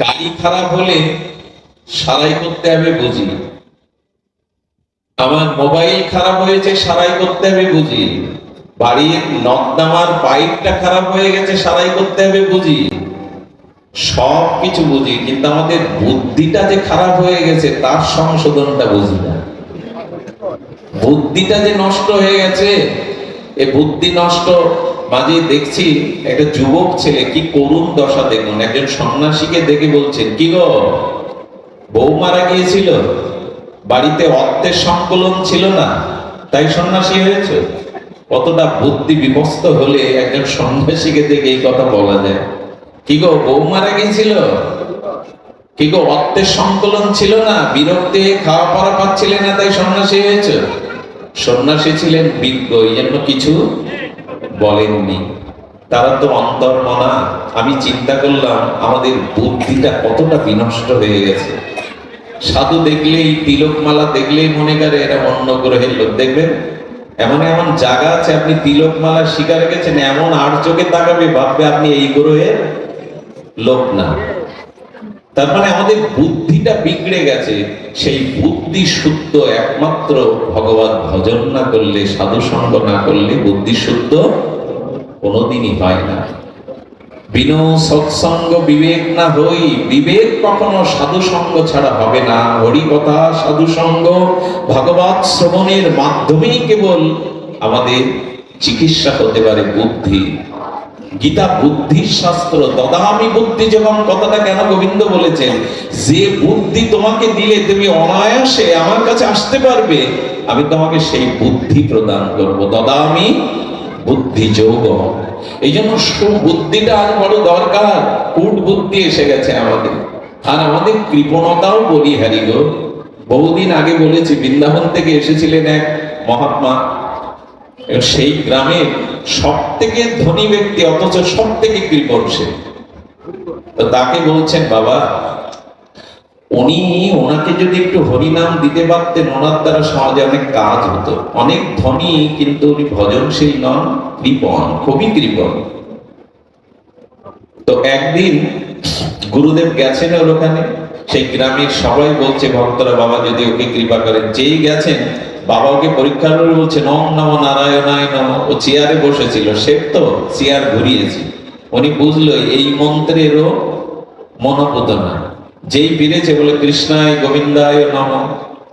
গাড়ি খারাপ হলে সারাই করতে হবে বুঝি আমার মোবাইল খারাপ হয়েছে, সারাই করতে হবে বুঝি। বাড়ির নকদামার পাইপটা খারাপ হয়ে গেছে, সারাই করতে হবে বুঝি। সব কিছু বুঝি, কিন্তু আমাদের বুদ্ধিটা যে খারাপ হয়ে গেছে, তার সংশোধনটা বুঝি না। বুদ্ধিটা যে নষ্ট হয়ে গেছে, এ বুদ্ধি নষ্ট মাঝে দেখছি একটা যুবক ছেলে কি করুণ দশা দেখুন। একজন সন্ন্যাসীকে দেখে বলছেন, কি গো? বউ মারা গিয়েছিল? বাড়িতে অর্থের সংকলন ছিল না। তাই সন্ন্যাসী হয়েছে? কতটা বুদ্ধি বিভস্ত হলে একজন সন্ন্যাসীকে দেখে এই কথা বলা যায়। কি গো, বউ মারা গিয়েছিল? কি গো অর্থের সংকলন ছিল না? বিরক্তি, খাওয়া পড়া পাচ্ছিলে না তাই সন্ন্যাসী হয়েছে? সন্ন্যাসী ছিলেন বিজ্ঞ, এই জন্য কিছু বলেননি। তারা তো অন্তর্মনা আমি চিন্তা করলাম, আমাদের বুদ্ধিটা কতটা বিনষ্ট হয়ে গেছে। সাধু দেখলেই, তিলকমালা দেখলেই মনে করে এরা অন্য গ্রহের লোক। দেখবেন? এমন এমন জায়গা আছে, আপনি তিলকমালা শিকারে গেছেন, এমন আর চোখে তাকাবে, ভাববে আপনি এই গ্রহের লোক না। তার মানে আমাদের বুদ্ধিটা বিগড়ে গেছে। সেই বুদ্ধি শুদ্ধ একমাত্র ভগবত ভজন না করলে সাধু সঙ্গ না করলে বুদ্ধি শুদ্ধ কোনোদিনই হয় না। বিনো সৎসঙ্গ বিবেক না হই, বিবেক কখনো সাধু সঙ্গ ছাড়া হবে না। হরি কথা সাধু সঙ্গ ভগবত শ্রবণের মাধ্যমেই কেবল আমাদের চিকিৎসা হতে পারে বুদ্ধি। গীতা বুদ্ধির শাস্ত্র দদামি বুদ্ধি যখন কথাটা কেন গোবিন্দ বলেছেন, যে বুদ্ধি তোমাকে দিলে তুমি অনায়াসে আমার কাছে আসতে পারবে, আমি তোমাকে সেই বুদ্ধি প্রদান করব। দদামি বুদ্ধি যোগ। এই জন্য সুবুদ্ধিটা আজ বড় দরকার। কুট বুদ্ধি এসে গেছে আমাদের। আর আমাদের কৃপণতাও পরিহারি গো। বহুদিন আগে বলেছি, বৃন্দাবন থেকে এসেছিলেন এক মহাত্মা। সেই গ্রামে সব থেকে ধনী ব্যক্তি, অথচ সব থেকে কৃপণ সে। তাকে বলছেন, বাবা উনি ওনাকে যদি একটু হরিনাম দিতে পারতেন, ওনার দ্বারা সমাজে অনেক কাজ হতো। অনেক ধনী, কিন্তু উনি ভজনশীল নন, কৃপণ, খুবই কৃপণ। তো একদিন গুরুদেব গেছেন ওর ওখানে, সেই গ্রামের সবাই বলছে, ভক্তরা, বাবা, যদি ওকে কৃপা করেন। যেই গেছেন, বাবা ওকে পরীক্ষা করে বলছে নম নম নারায়ণায় নম। ও চেয়ারে বসেছিল, সে তো চেয়ার ঘুরিয়েছে। উনি বুঝলো, এই মন্ত্রেরও মনোপুত না যেই ফিরেছে বলে কৃষ্ণায় গোবিন্দায় নম।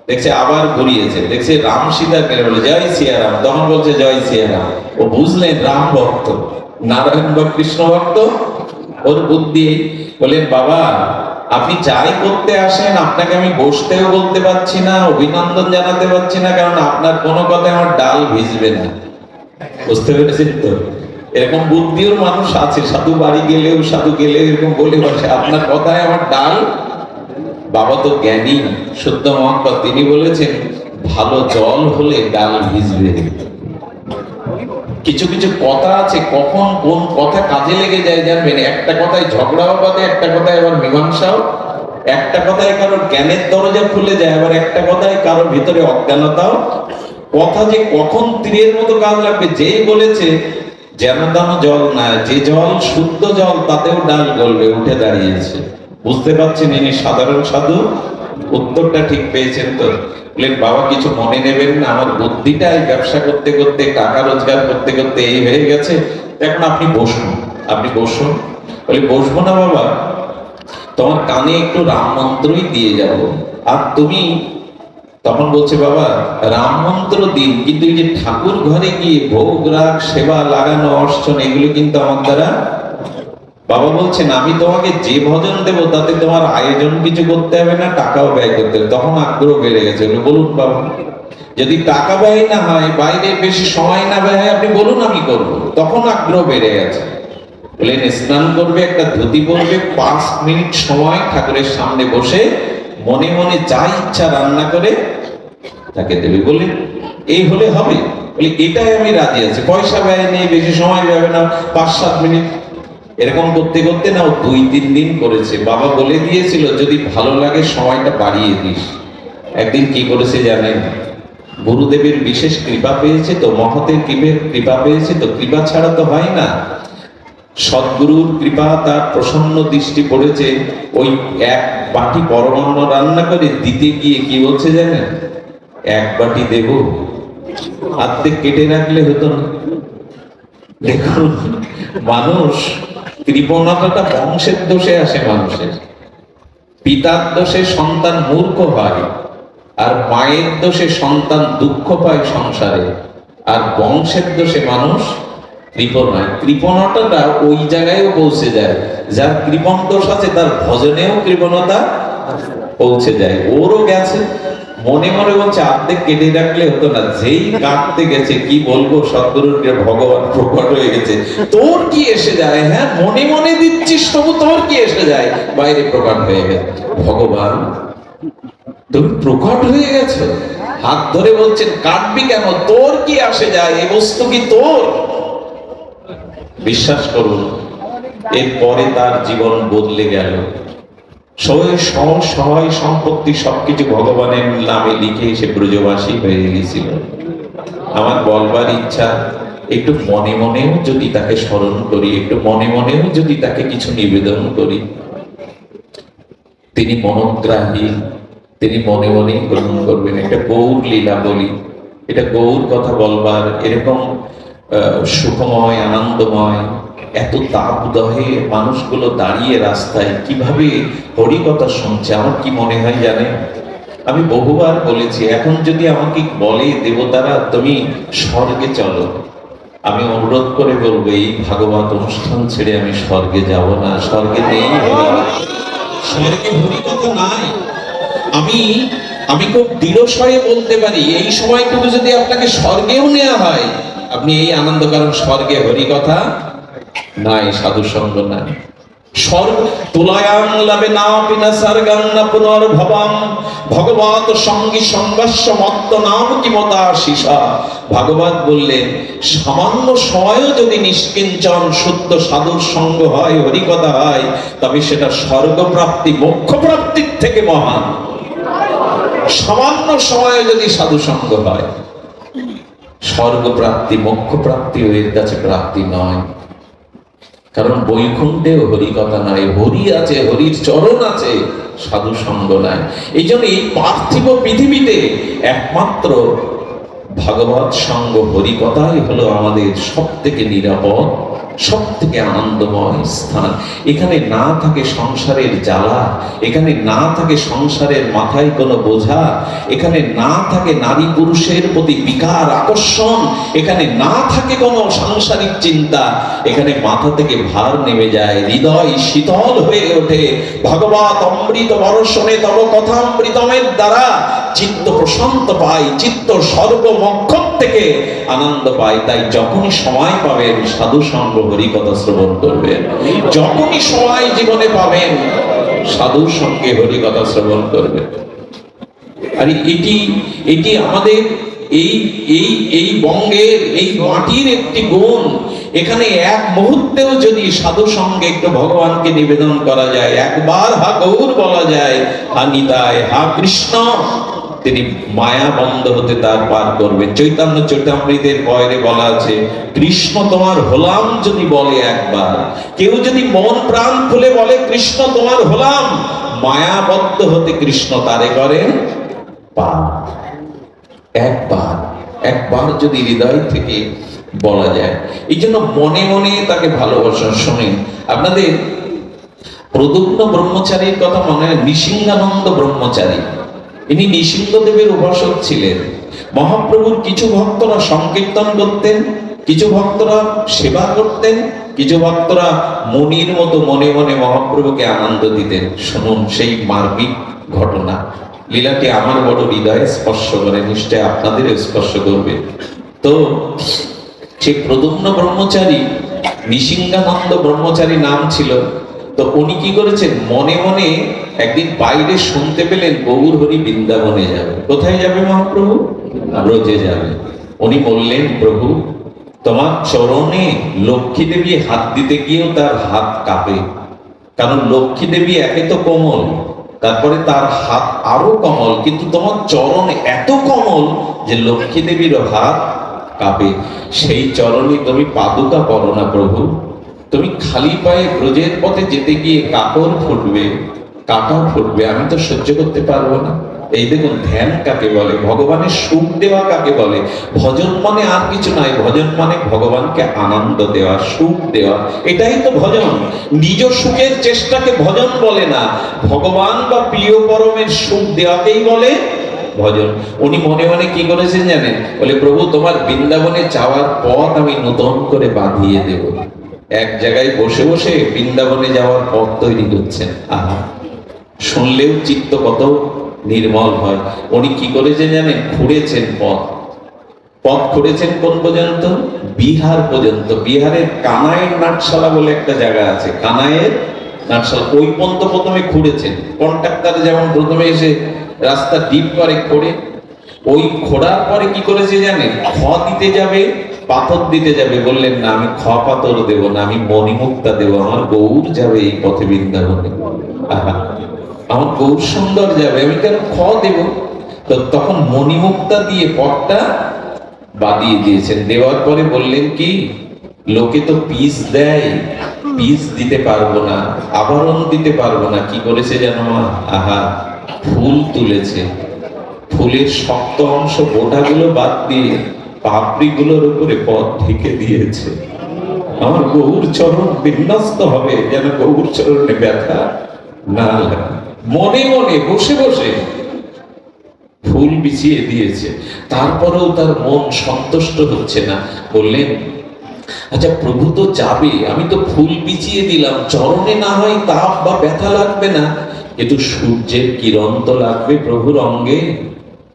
দেখছে আবার ঘুরিয়েছে। দেখছে রাম সীতা কেন বলে, জয় সিয়ারাম। তখন বলছে, জয় সিয়ারাম। ও বুঝলেন রাম ভক্ত, নারায়ণ বা কৃষ্ণ ভক্ত, ওর বুদ্ধি। বলেন বাবা, আপনি যাই করতে আসেন, আপনাকে আমি বসতেও বলতে পারছি না, অভিনন্দন জানাতে পারছি না, কারণ আপনার কোনো কথায় আমার ডাল ভিজবে না। বুঝতে পেরেছেন তো? এরকম বুদ্ধিও মানুষ আছে, সাধু বাড়ি গেলেও, সাধু গেলে এরকম বলে বসে। আপনার কথায় আমার ডাল বাবা তো জ্ঞানী শুদ্ধ মহাত্মা, তিনি বলেছেন, ভালো জল হলে ডাল ভিজবে। কিছু কিছু কথা আছে, কখন কোন কথা কাজে লেগে যায় জানবেন? একটা কথায় ঝগড়াও বাদে একটা কথায় আবার মীমাংসাও। একটা কথায় কারোর জ্ঞানের দরজা খুলে যায়, আবার একটা কথায় কারোর ভিতরে অজ্ঞানতাও। কথা যে কখন তীরের মতো কাজ লাগবে যেই বলেছে যেন তেন জল না, যে জল শুদ্ধ জল, তাতেও ডাল গলবে, উঠে দাঁড়িয়েছে। বুঝতে পারছেন ইনি সাধারণ সাধু? উত্তরটা ঠিক পেয়েছেন তো। বললেন, বাবা, কিছু মনে নেবেন না, আমার বুদ্ধিটা এই ব্যবসা করতে করতে, টাকা রোজগার করতে করতে এই হয়ে গেছে। এখন আপনি বসুন আপনি বসুন। বলি, বসবো না বাবা, তোমার কানে একটু রাম মন্ত্রই দিয়ে যাব। আর তুমি তখন বলছে, বাবা, রাম মন্ত্র দিন, কিন্তু এই যে ঠাকুর ঘরে গিয়ে ভোগ রাগ, সেবা লাগানো, অর্চন, এগুলো কিন্তু আমার দ্বারা বাবা বলছেন আমি তোমাকে যে ভজন দেবো তাতে তোমার আয়োজন কিছু করতে হবে না টাকাও ব্যয় করতে হবে। তখন আগ্রহ বেড়ে গেছে। বলে, বলুন বাবা যদি টাকা ব্যয় না হয় বাইরে বেশি সময় না ব্যয় হয় আপনি বলুন আমি করব। তখন আগ্রহ বেড়ে গেছে। বলেন স্নান করবে একটা ধুতি পরবে পাঁচ মিনিট সময় ঠাকুরের সামনে বসে মনে মনে যা ইচ্ছা রান্না করে তাকে দেবে। বললেন এই হলে হবে। বলি এটাই আমি রাজি আছি। পয়সা ব্যয় নেই বেশি সময় যাবে না পাঁচ সাত মিনিট এরকম করতে করতে না দুই, তিন দিন করেছে। বাবা বলে দিয়েছিল, যদি ভালো লাগে সময়টা বাড়িয়ে দিস। একদিন কি করেছে জানেন? গুরুদেবের বিশেষ কৃপা পেয়েছে তো মহতের কৃপে কৃপা পেয়েছে তো, কৃপা ছাড়া তো হয় না। সদ্গুরুর কৃপা তার প্রসন্ন দৃষ্টি পড়েছে। ওই এক বাটি পরমান্ন রান্না করে দিতে গিয়ে কি বলছে জানেন? এক বাটি দেব। আর্ধেক কেটে রাখলে হতো না। দেখুন, মানুষ কৃপণতাটা বংশের দোষে আসে মানুষের। পিতার দোষে সন্তান মূর্খ হয়, আর মায়ের দোষে সন্তান দুঃখ পায় সংসারে। আর বংশের দোষে মানুষ কৃপণ হয়। কৃপণতাটা ওই জায়গায়ও পৌঁছে যায়। যার কৃপণ দোষ আছে, তার ভজনেও কৃপণতা পৌঁছে যায়। ওরও গেছে। মনে মনে বলছে অর্ধেক কেটে রাখলে হতো না। যেই কাঁদতে গেছে, কি বলব? সদ্গুরুর ভগবান প্রকট হয়ে গেছে। তোর কি এসে যায় হ্যাঁ? মনে মনে দিচ্ছিস, তবু তোর কি এসে যায়? বাইরে প্রকট হয়ে গেছে ভগবান, তুমি প্রকট হয়ে গেছো। হাত ধরে বলছেন কাটবি কেন? তোর কি আসে যায়? এই বস্তু কি তোর? বিশ্বাস করুন, এরপরে তার জীবন বদলে গেল। সহায় সম্পত্তি, সবকিছু ভগবানের নামে লিখে এসে ব্রজবাসী হয়ে গেছিল। আমার বলবার ইচ্ছা, একটু মনে মনেও যদি তাকে স্মরণ করি, একটু মনে মনেও যদি তাকে কিছু নিবেদন করি। তিনি মনোগ্রাহী, তিনি মনে মনে গ্রহণ করবেন, একটা গৌর লীলা বলি। এটা গৌর কথা বলবার এরকম সুখময়, আনন্দময় এত তাপ দহে মানুষগুলো দাঁড়িয়ে রাস্তায় কীভাবে হরিকথা শুনছে আমার কি মনে হয় জানেন? আমি বহুবার বলেছি, এখন যদি আমাকে বলে দেবতারা, তুমি স্বর্গে চলো। আমি অনুরোধ করে বলব, এই ভাগবত অনুষ্ঠান ছেড়ে আমি স্বর্গে যাব না, স্বর্গে নেই স্বর্গে হরিকথা নাই। আমি আমি খুব দৃঢ় বলতে পারি, এই সময়টুকু যদি আপনাকে স্বর্গেও নেওয়া হয়, আপনি এই আনন্দ কারণ স্বর্গে হরিকথা নাই, সাধু সঙ্গ নাই। নিষ্কিঞ্চন শুদ্ধ সাধুর সঙ্গ হয়, হরিকথা হয়, তবে সেটা স্বর্গপ্রাপ্তি মোক্ষ প্রাপ্তির থেকে মহান। সামান্য সময়ে যদি সাধু সঙ্গ হয় স্বর্গ প্রাপ্তি মোক্ষ প্রাপ্তি এর কাছে প্রাপ্তি নয়। কারণ বৈকুণ্ঠেও হরি কথা নাই, হরি আছে, হরির চরণ আছে, সাধু সঙ্গ নাই। এই জন্য এই পার্থিব পৃথিবীতে একমাত্র ভাগবত সঙ্গ হরি কথাই হলো আমাদের সব থেকে নিরাপদ সব থেকে আনন্দময় স্থান। এখানে না থাকে সংসারের জ্বালা, এখানে না থাকে সংসারের মাথায় কোনো বোঝা, এখানে না থাকে নারী পুরুষের প্রতি বিকার, আকর্ষণ, এখানে না থাকে কোনো সাংসারিক চিন্তা, এখানে মাথা থেকে ভার নেমে যায়, হৃদয় শীতল হয়ে ওঠে। ভগবত অমৃত বর্ষণে তব কথামৃতমের দ্বারা চিত্ত প্রশান্ত পায়, চিত্ত সর্বমক্ষম থেকে আনন্দ পাই তাই যখনই সময় পাবেন সাধু সঙ্গ হরি কথা শ্রবণ করবেন যখনই সময় জীবনে পাবেন সাধুর সঙ্গে হরি কথা শ্রবণ করবেন আর এটি এটি আমাদের এই এই এই বঙ্গের, এই মাটির একটি গুণ। এখানে এক মুহূর্তেও যদি সাধু সঙ্গে একটু ভগবানকে নিবেদন করা যায়, একবার হা গৌর বলা যায় হা নিতায় হা কৃষ্ণ। তিনি মায়া বন্ধ হতে তার পার করবেন চৈতন্য চৈতামৃতের বয়রে বলা আছে, কৃষ্ণ তোমার হলাম যদি বলে একবার। কেউ যদি মন প্রাণ খুলে বলে, কৃষ্ণ তোমার হলাম, মায়াবদ্ধ হতে কৃষ্ণ তারে পার একবার একবার যদি হৃদয় থেকে বলা যায়। এই জন্য মনে মনে তাকে ভালোবাসা। শোনেন, আপনাদের প্রদুগ্ন ব্রহ্মচারীর কথা মনে হয় নিসিংহানন্দ ব্রহ্মচারী। ইনি নৃসিংহদেবের উপাসক ছিলেন। মহাপ্রভুর কিছু ভক্তরা সংকীর্তন করতেন, কিছু ভক্তরা সেবা করতেন, কিছু ভক্তরা মনির মতো মনে মনে মহাপ্রভুকে আনন্দ দিতেন। শুনুন সেই মার্মিক ঘটনা। লীলাটি আমার বড় হৃদয়ে স্পর্শ করে, নিশ্চয় আপনাদের স্পর্শ করবে। তো, সে প্রদুম্ন ব্রহ্মচারী, নিসিংহানন্দ ব্রহ্মচারী নাম ছিল। তো উনি কি করেছেন? মনে মনে একদিন বাইরে শুনতে পেলেন গৌর হরি বৃন্দাবনে যাবে। কোথায় যাবে মহাপ্রভু? ব্রজে যাবে। উনি বললেন, প্রভু, তোমার চরণে লক্ষ্মী দেবী হাত দিতে গিয়েও তার হাত কাঁপে। কারণ লক্ষ্মী দেবী একে তো কোমল, তারপরে তার হাত আরও কমল, কিন্তু তোমার চরণ এত কমল যে লক্ষ্মী দেবীর হাত কাঁপে। সেই চরণে তুমি পাদুকা করো না প্রভু। তুমি খালি পায়ে ব্রজের পথে যেতে গিয়ে কাকর ফুটবে, কাটা ফুটবে, আমি তো সহ্য করতে পারব না। এই দেখুন, ধ্যান কাকে বলে? ভগবানের সুখ দেওয়া কাকে বলে? ভজন মানে আর কিছু নয়, ভজন মানে ভগবানকে আনন্দ দেওয়া, সুখ দেওয়া। এটাই তো ভজন। নিজ সুখের চেষ্টাকে ভজন বলে না। ভগবান বা প্রিয় পরমের সুখ দেওয়াকেই বলে ভজন। উনি মনে মনে কি করেছেন জানেন? বলে, প্রভু, তোমার বৃন্দাবনে যাওয়ার পথ আমি নতুন করে বাঁধিয়ে দেব। এক জায়গায় বসে বসে বৃন্দাবনে যাওয়ার পথ তৈরি করছেন। আহা, শুনলেও চিত্ত কত নির্মল হয়। উনি কি করেছেন জানেন খুঁড়েছেন পথ। পথ খুঁড়েছেন কোন পর্যন্ত? বিহার পর্যন্ত। বিহারের কানায়ের নাটশালা বলে একটা জায়গা আছে। কানায়ের নাটশালা। ওই পর্যন্ত প্রথমে খুঁড়েছেন। কন্ট্রাক্টর যেমন প্রথমে এসে রাস্তা ডিপ করে খোঁড়ে, ওই খোঁড়ার পরে কি করেছে জানেন খ দিতে যাবে পাথর দিতে যাবে, বললেন, না, আমি খ পাথর দেব না, আমি মণিমুক্তা দেব, আমার গৌর যাবে এই পথে বৃন্দাবনে। আমার গৌর সুন্দর যাবে, আমি কেন খ দেব? তো তখন মণিমুক্তা দিয়ে পথটা বাদিয়ে দিয়েছেন। দেওয়ার পরে বললেন কি, লোকে তো পিস দেয়, পিস দিতে পারব না, আবরণ দিতে পারব না, কি করেছে জানো মা? আহা, ফুল তুলেছে। ফুলের শক্ত অংশ বোটাগুলো বাদ দিয়ে পাপড়িগুলোর উপরে পথ ঢেকে দিয়েছে। আমার গৌর চরণ বিন্যস্ত হবে, যেন গৌর চরণে ব্যথা না মনে মনে, বসে বসে ফুল বিছিয়ে দিয়েছে। তারপরেও তার মন সন্তুষ্ট হচ্ছে না। বললেন আচ্ছা প্রভু তো যাবে, আমি তো ফুল বিছিয়ে দিলাম। চরণে না হয় তাপ বা ব্যথা লাগবে না। কিন্তু সূর্যের কিরণ তো লাগবে প্রভুর অঙ্গে।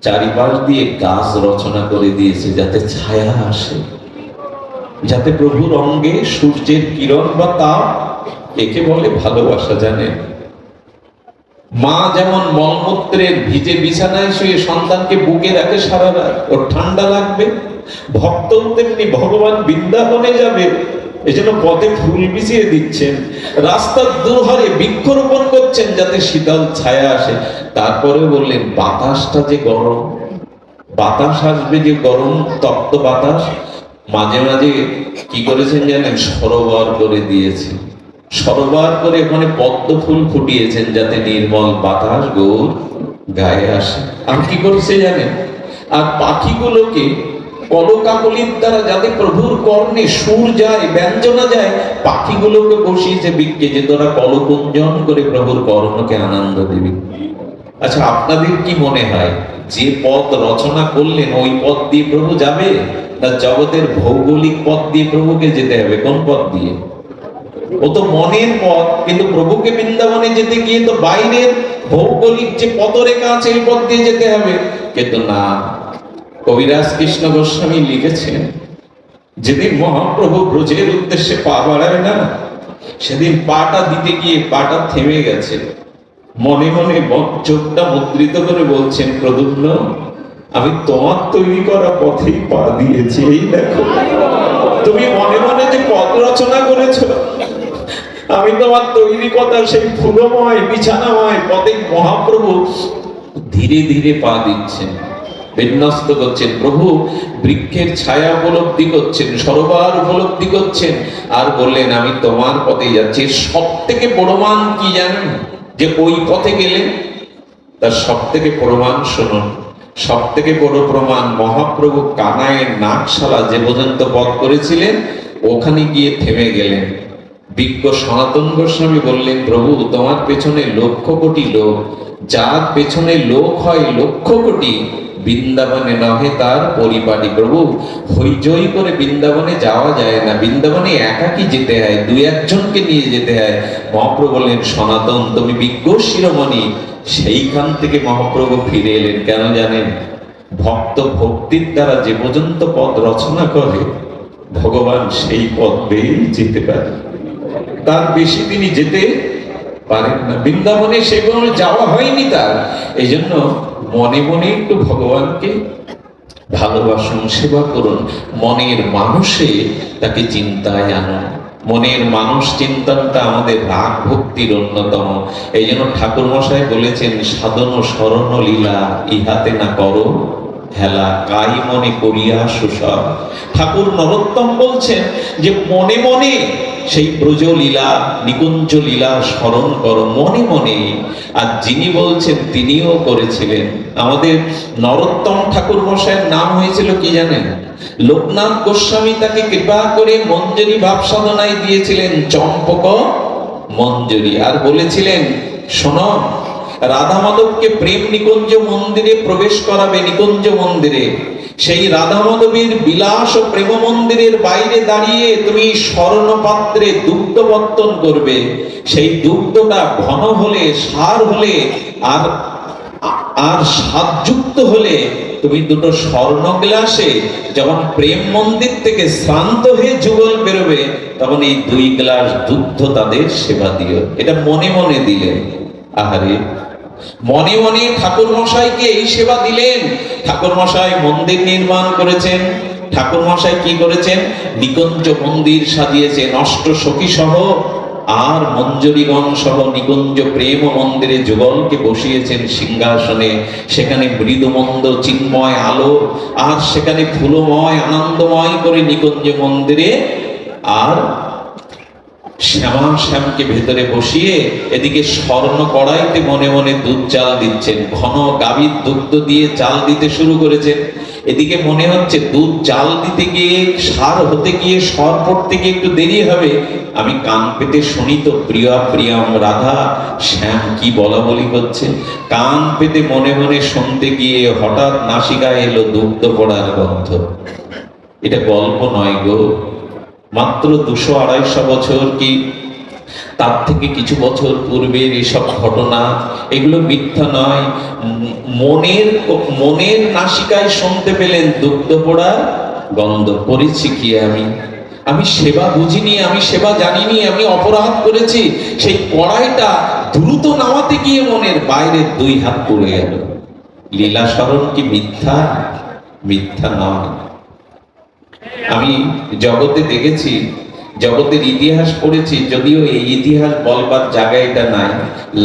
চারিপাশ দিয়ে গাছ রচনা করে দিয়েছে যাতে ছায়া আসে। যাতে প্রভুর অঙ্গে সূর্যের কিরণ বা তাপ একে বলে ভালোবাসা জানে। মা যেমন মলমূত্রের ভিজে বিছানায় শুয়ে সন্তানকে বুকে রাখে সারা রাত, ওর ঠান্ডা লাগবে ভক্ত তেমনি ভগবান বৃন্দাবনে যাবে এই জন্য পথে ফুল বিছিয়ে দিচ্ছেন। রাস্তার দুহারে বৃক্ষরোপণ করছেন যাতে শীতল ছায়া আসে। তারপরে বললেন, বাতাসটা যে গরম। বাতাস আসবে যে গরম, তপ্ত বাতাস। মাঝে মাঝে কি করেছেন জানেন? সরোবর করে দিয়েছেন। সরোবর করে ওখানে পদ্ম ফুল ফুটিয়েছেন যাতে নির্মল বাতাস গৌর গায়ে আসে। আর কি করেছে জানেন? আর পাখিগুলোকে কলকাকলির দ্বারা যাতে প্রভুর কর্ণে সুর যায়, ব্যঞ্জনা যায়, পাখিগুলোকে বসিয়েছে বিককে যে তোরা কলকুঞ্জন করে প্রভুর কর্ণকে আনন্দ দিবি। আচ্ছা আপনাদের কি মনে হয়, যে পথ রচনা করলেন, ওই দিয়ে প্রভু যাবে, না জগতের ভৌগোলিক দিয়ে প্রভুকে যেতে হবে? কোন পথ দিয়ে? ও তো মনের পথ, কিন্তু প্রভুকে বৃন্দাবনে যেতে গিয়ে তো বাইরের ভৌগোলিক যে পথরেখা আছে, এই পথ দিয়ে যেতে হবে। কিন্তু না কবিরাজ কৃষ্ণ গোস্বামী লিখেছেন, যেদিন মহাপ্রভু ব্রজের উদ্দেশ্যে পা বাড়াবে না, সেদিন পাটা দিতে গিয়ে পাটা থেমে গেছে। মনে মনে চোখটা মুদ্রিত করে বলছেন প্রদুম্ন আমি তোমার তৈরি করা পথেই পা দিয়েছি, এই দেখো। তুমি মনে মনে যে পথ রচনা করেছ, আমি তোমার তৈরি কথা সেই ফুলময়, বিছানাময় পথে মহাপ্রভু ধীরে ধীরে পা দিচ্ছেন। বিন্যস্ত করছেন প্রভু, বৃক্ষের ছায়া উপলব্ধি করছেন, সরোবর উপলব্ধি করছেন আর বললেন, আমি তোমার পথে যাচ্ছি। সব থেকে প্রমাণ কি জানেন? যে ওই পথে গেলে তার সব থেকে প্রমাণ শুনুন। সব থেকে বড় প্রমাণ, মহাপ্রভু কানায়ের নাকশালা যে পর্যন্ত পথ করেছিলেন, ওখানে গিয়ে থেমে গেলেন। বিজ্ঞ সনাতন গোস্বামী বললেন, প্রভু, তোমার পেছনে লক্ষ কোটি লোক। যার পেছনে লোক হয় লক্ষ কোটি বৃন্দাবনে নহে তার পরিপাটি প্রভু। হইচই করে বৃন্দাবনে যাওয়া যায় না। বৃন্দাবনে একাকি যেতে হয়? দুই একজনকে নিয়ে যেতে হয়। মহাপ্রভু বললেন, সনাতন, তুমি বিজ্ঞ শিরোমণি। সেইখান থেকে মহাপ্রভু ফিরে এলেন। কেন জানেন? ভক্ত ভক্তির দ্বারা যে পর্যন্ত পদ রচনা করে, ভগবান সেই পথ বেয়েই যেতে পারে। তার বেশি তিনি যেতে পারেন না। বৃন্দাবনে সেভাবে যাওয়া হয়নি তার। এই জন্য মনে মনে একটু ভগবানকে ভালোবাসুন, সেবা করুন। মনের মানুষে তাকে চিন্তায় আনুন মনের মানুষ চিন্তনটা আমাদের রাগ ভক্তির অন্যতম। এই জন্য ঠাকুর মশাই বলেছেন, সাধন স্মরণ লীলা ইহাতে না করো। হেলা কাই মনে করিয়া সুসব। ঠাকুর নরোত্তম বলছেন যে, মনে মনে সেই ব্রজ লীলা নিকুঞ্জ লীলা স্মরণ করো মনে মনে। আর যিনি বলছেন, তিনিও করেছিলেন। আমাদের নরোত্তম ঠাকুর মশাইয়ের নাম হয়েছিল কি জানেন? লোকনাথ গোস্বামী তাকে কৃপা করে মঞ্জুরি ভাব সাধনায় দিয়েছিলেন চম্পক মঞ্জুরি। আর বলেছিলেন, শোনো রাধা মাধবকে প্রেম নিকুঞ্জ মন্দিরে প্রবেশ করাবে নিকুঞ্জ মন্দিরে। সেই রাধা মাধবীর বিলাস ও প্রেম মন্দিরের বাইরে দাঁড়িয়ে তুমি স্বর্ণ পাত্রে দুগ্ধ বর্তন করবে। সেই দুগ্ধটা ঘন হলে, সার হলে আর আর স্বাদযুক্ত হলে তুমি দুটো স্বর্ণ গ্লাসে যখন প্রেম মন্দির থেকে শ্রান্ত হয়ে যুগল বেরোবে, তখন এই দুই গ্লাস দুগ্ধ তাদের সেবা দিও। এটা মনে মনে দিলে। আহারে মনে মনে ঠাকুর মশাইকে এই সেবা দিলেন। ঠাকুর মশাই মন্দির নির্মাণ করেছেন। ঠাকুর মশাই কি করেছেন? নিকুঞ্জ মন্দির সাজিয়েছেন অষ্ট সখী সহ। আর মঞ্জুরিগণ সহ নিকুঞ্জ প্রেম মন্দিরে যুগলকে বসিয়েছেন সিংহাসনে। সেখানে মৃদুমন্দ চিন্ময় আলো আর সেখানে ফুলময়, আনন্দময় করে নিকুঞ্জ মন্দিরে আর শ্যামা শ্যামকে ভেতরে বসিয়ে এদিকে স্বর্ণ কড়াইতে মনে মনে দুধ চাল দিচ্ছেন। ঘন গাভীর দুগ্ধ দিয়ে চাল দিতে শুরু করেছেন। এদিকে মনে হচ্ছে দুধ চাল দিতে গিয়ে সার হতে গিয়ে স্বর পড়তে গিয়ে একটু দেরি হবে। আমি কান পেতে শুনি তো, প্রিয়া প্রিয়াম রাধা, শ্যাম কি বলা বলি করছে? কান পেতে মনে মনে শুনতে গিয়ে হঠাৎ নাসিকায় এলো দুগ্ধ পড়ার গন্ধ। এটা গল্প নয় গো। মাত্র দুশো আড়াইশো বছর কি? তার থেকে কিছু বছর পূর্বের এসব ঘটনা, এগুলো মিথ্যা নয়। মনের মনের নাসিকায় শুনতে পেলেন দুগ্ধ পোড়ার গন্ধ করেছি কি আমি? আমি সেবা বুঝিনি, আমি সেবা জানিনি, আমি অপরাধ করেছি। সেই কড়াইটা দ্রুত নামাতে গিয়ে মনের বাইরে দুই হাত পড়ে গেল। লীলা স্মরণ কি মিথ্যা? মিথ্যা নয়। আমি জগতে দেখেছি, জগতের ইতিহাস পড়েছি, যদিও এই ইতিহাস বলবার জায়গা এটা নাই।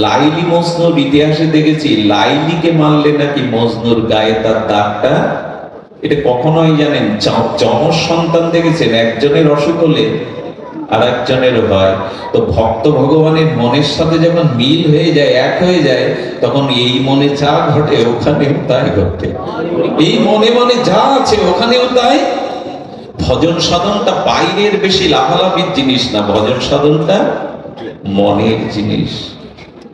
লাইলি মজনুর ইতিহাসে দেখেছি, লাইলিকে মারলে নাকি মজনুর গায়ে তার দাগটা? এটা কখনোই জানেন যমজ সন্তান দেখেছেন, একজনের অসুখ হলে আর একজনের হয়। তো ভক্ত ভগবানের মনের সাথে যখন মিল হয়ে যায়, এক হয়ে যায়, তখন এই মনে যা ঘটে, ওখানেও তাই ঘটে। এই মনে মনে যা আছে, ওখানেও তাই ভজন সাধনটা বাইরের বেশি লাভালাভির জিনিস না, ভজন সাধনটা মনের জিনিস।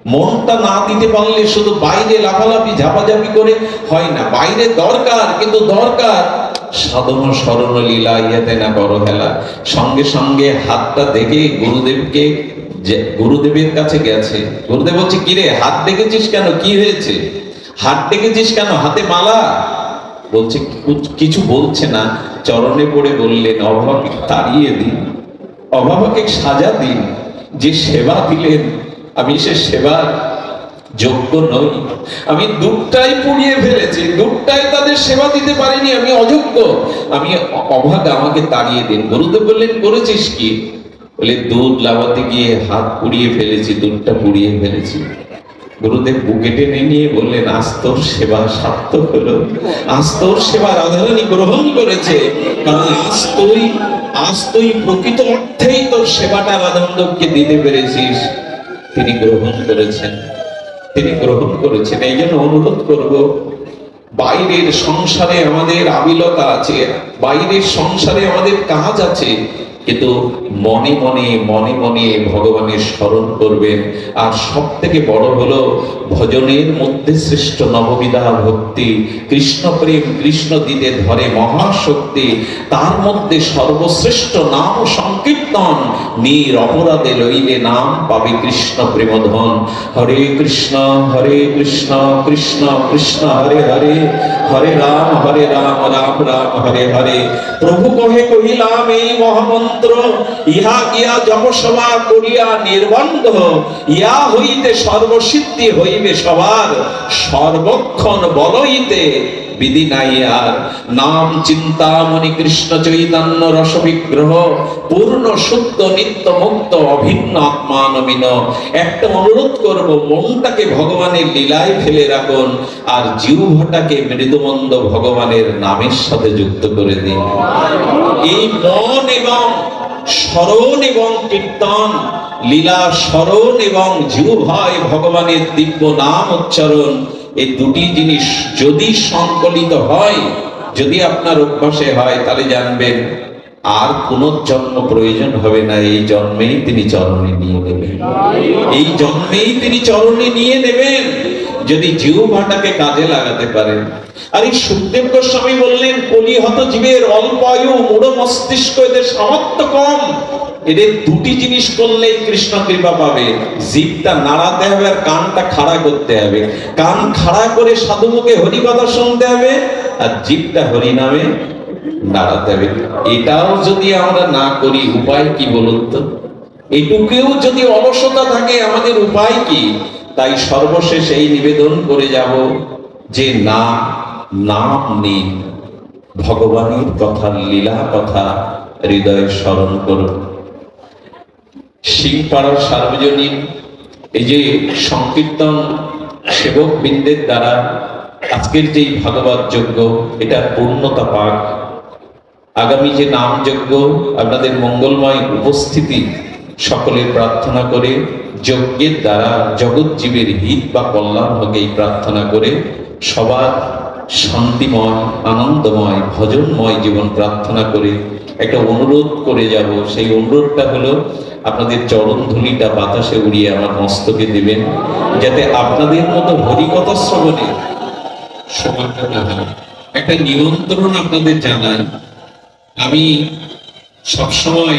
মনটা না দিতে পারলে শুধু বাইরে লাফালাফি ঝাপাঝাপি করে হয় না। বাইরে দরকার, কিন্তু দরকার সাধন স্মরণ লীলা ইয়াতে না করো হেলা। সঙ্গে সঙ্গে হাতটা দেখে গুরুদেবকে যে গুরুদেবের কাছে গেছে। গুরুদেব বলছে, কিরে, হাত দেখেছিস কেন? কি হয়েছে? হাত দেখেছিস কেন? হাতে মালা? বলছে "কিছু- বলছে না। চরণে পড়ে বললেন অভাবকে তাড়িয়ে দিন। অভাবকে সাজা দিন। যে সেবা দিলেন, আমি সে সেবার যোগ্য নই। আমি দুধটাই পুড়িয়ে ফেলেছি। দুধটাই তাদের সেবা দিতে পারিনি। আমি অযোগ্য। আমি অভাগা আমাকে তাড়িয়ে দিন। গুরুদেব বললেন, করেছিস কি? বলে, দুধ লাগাতে গিয়ে হাত পুড়িয়ে ফেলেছি, দুধটা পুড়িয়ে ফেলেছি। গুরুদেব বুকে টেনে নিয়ে বললেন আজ তোর সেবা সার্থক হলো। আজ তোর সেবা রাধারানী গ্রহণ করেছে, কারণ আজ তুই আজ তুই প্রকৃত অর্থেই তোর সেবাটা রাধানন্দকে দিতে পেরেছিস। তিনি গ্রহণ করেছেন। তিনি গ্রহণ করেছেন। এই জন্য অনুরোধ করব, বাইরের সংসারে আমাদের আবিলতা আছে, বাইরের সংসারে আমাদের কাজ আছে কিন্তু মনে মনে মনে মনে ভগবানের স্মরণ করবেন। আর সব থেকে বড় হলো ভজনের মধ্যে শ্রেষ্ঠ নববিধা ভক্তি। কৃষ্ণ প্রেম কৃষ্ণ দিতে ধরে মহাশক্তি। তার মধ্যে সর্বশ্রেষ্ঠ নাম সংকীর্তন। নির অপরাধে লইলে নাম পাবে কৃষ্ণ প্রেমধন। হরে কৃষ্ণ হরে কৃষ্ণ কৃষ্ণ কৃষ্ণ, হরে হরে। হরে রাম হরে রাম রাম রাম, হরে হরে। প্রভু কহে কহিলাম, এই মহামন্ত্র ইহা গিয়া জপসভা করিয়া নির্বন্ধ ইয়া হইতে সর্বসিদ্ধি হইবে সবার সর্বক্ষণ বলইতে বিধি নাই আর। নাম চিন্তামণি কৃষ্ণ চৈতন্য রস বিগ্রহ পূর্ণ শুদ্ধ নিত্য মুক্ত অভিন্ন আত্মানমিন। একটা অনুরোধ করব, মনটাকে ভগবানের লীলায় ফেলে রাখুন আর জিহ্বটাকে মৃদুমন্দ ভগবানের নামের সাথে যুক্ত করে দিন। এই মন এবং স্মরণ এবং কীর্তন, লীলা স্মরণ এবং জিহ্বায় ভগবানের দিব্য নাম উচ্চারণ এই দুটি জিনিস যদি সংকলিত হয়, যদি আপনার অভ্যাসে হয়, তাহলে জানবেন আর পুনর্জন্ম প্রয়োজন হবে না, এই জন্মেই তিনি চরণে নিয়ে নেবেন। এই জন্মেই তিনি চরণে নিয়ে নেবেন, যদি জিহ্বাটাকে কাজে লাগাতে পারেন। আর এই সুখদেব গোস্বামী বললেন, কলিহত জীবের অল্প আয়ু মূঢ় মস্তিষ্ক এদের সামর্থ্য কম। এদের দুটি জিনিস করলেই কৃষ্ণ কৃপা পাবে। জিভটা নাড়াতে হবে আর কানটা খাড়া করতে হবে। কান খাড়া করে সাধু মুখে হরি হরিকথা শুনতে হবে আর জিভটা হরি নামে নাড়াতে হবে। এটাও যদি আমরা না করি, উপায় কি বলুন তো? এটুকুও যদি অলসতা থাকে, আমাদের উপায় কি? তাই সর্বশেষ এই নিবেদন করে যাব যে না, নাম নিন। ভগবানের কথা, লীলা কথা হৃদয়ে স্মরণ করুন। সিংপাড়ার সার্বজনীন এই যে সংকীর্তন সেবক বৃন্দের দ্বারা আজকের যেই ভাগবত যজ্ঞ, এটা পূর্ণতা পাক। আগামী যে নাম যজ্ঞ, আপনাদের মঙ্গলময় উপস্থিতি সকলের প্রার্থনা করে, যজ্ঞের দ্বারা জগৎ জীবের হিত বা কল্যাণ হোক এই প্রার্থনা করে, সবার শান্তিময়, আনন্দময়, ভজনময় জীবন প্রার্থনা করে একটা অনুরোধ করে যাব। সেই অনুরোধটা হলো আপনাদের চরণ ধুলিটা বাতাসে উড়িয়ে আমার মস্তকে দেবেন, যাতে আপনাদের মতো হরিকথা শ্রবণে সময়টা। একটা নিয়ন্ত্রণ আপনাদের জানান আমি সবসময়